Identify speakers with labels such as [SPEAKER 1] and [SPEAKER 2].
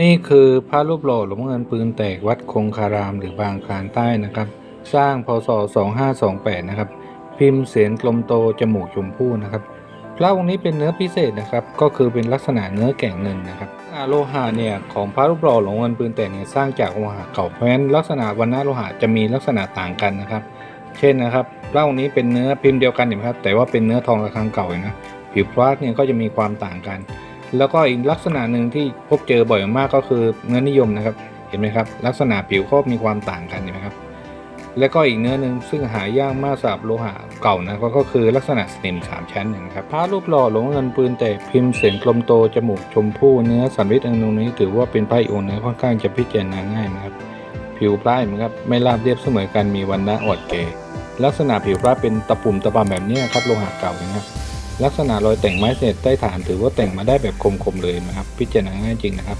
[SPEAKER 1] นี่คือพระรูปหล่อหลวงเงินปืนแตกวัดคงคารามหรือบางคลานใต้นะครับ สร้างพศ 2528 นะครับ พิมพ์เสียนกลมโตจมูกชมพู่นะครับพระองค์นี้เป็นเนื้อพิเศษนะครับ ก็คือเป็นลักษณะเนื้อแก่งเงินนะครับอโลหะเนี่ยของพระรูปหล่อหลวงเงินปืนแตกเนี่ยสร้างจากโลหะเก่าเพราะฉะนั้นลักษณะวันณะโลหะจะมีลักษณะต่างกันนะครับ เช่นนะครับพระองค์นี้เป็นเนื้อพิมพ์เดียวกันเห็นไหมครับ แต่ว่าเป็นเนื้อทองระฆังเก่าเนไหมผิวพลาสเนี่ยก็จะมีความต่างกัน แล้วก็อีกลักษณะหนึ่งที่พบเจอบ่อยมากก็คือเนื้อนิยมนะครับ เห็นไหมครับ ลักษณะผิวก็มีความต่างกันเห็นไหมครับ แล้วก็อีกเนื้อหนึ่งซึ่งหายากมากสำหรับโลหะเก่านะก็คือลักษณะสนิมสามชั้นนะครับพระรูปหล่อหลวงเงินปืนแต่พิมพ์เสียงกลมโตจมูกชมพู่เนื้อสันวิตอันนี้ ถือว่าเป็นพระอีกองค์เนื้อค่อนข้างจะพิจารณาง่ายนะครับ ผิวพระเห็นไหมครับไม่ราบเรียบเสมอกันมีวันณะอดเกยลักษณะผิวพระเป็นตะปุ่มตะปำแบบนี้ครับโลหะเก่านะครับ ลักษณะรอยแต่งไม้เศษใต้ฐานถือว่าแต่งมาได้แบบคมๆเลยนะครับ พิจารณาง่ายจริงนะครับ